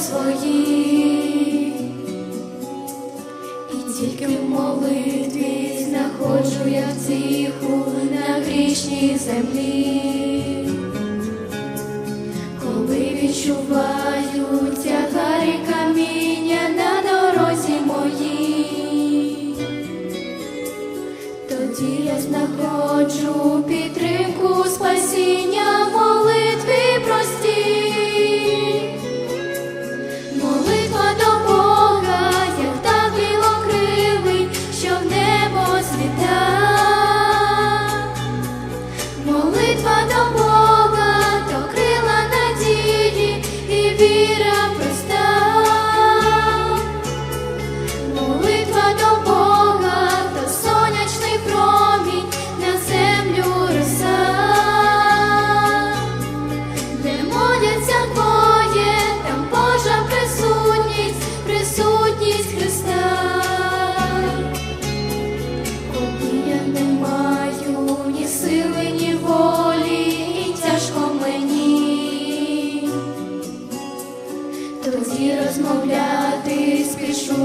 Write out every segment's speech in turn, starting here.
свої, і тільки в молитві знаходжу я втіху на грішній землі, коли відчуваю тягарі каміння на дорозі моїй. Тоді я знаходжу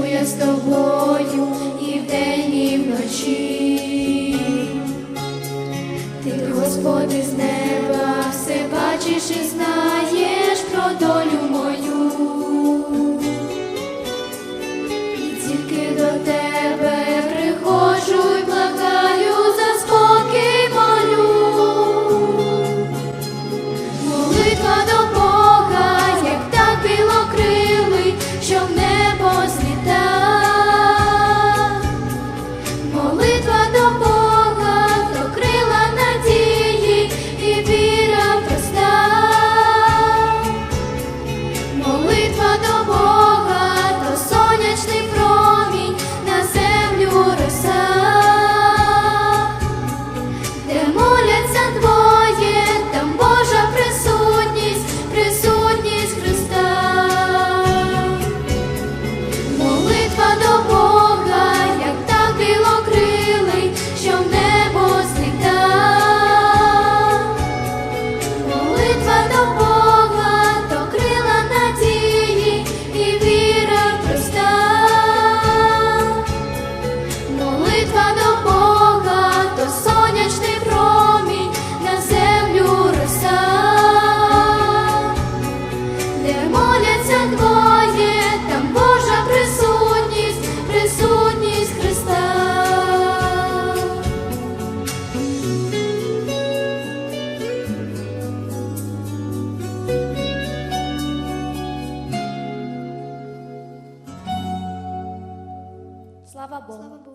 я з тобою і вдень, і вночі. Ти, Господи, з неба все бачиш і знаєш. bom.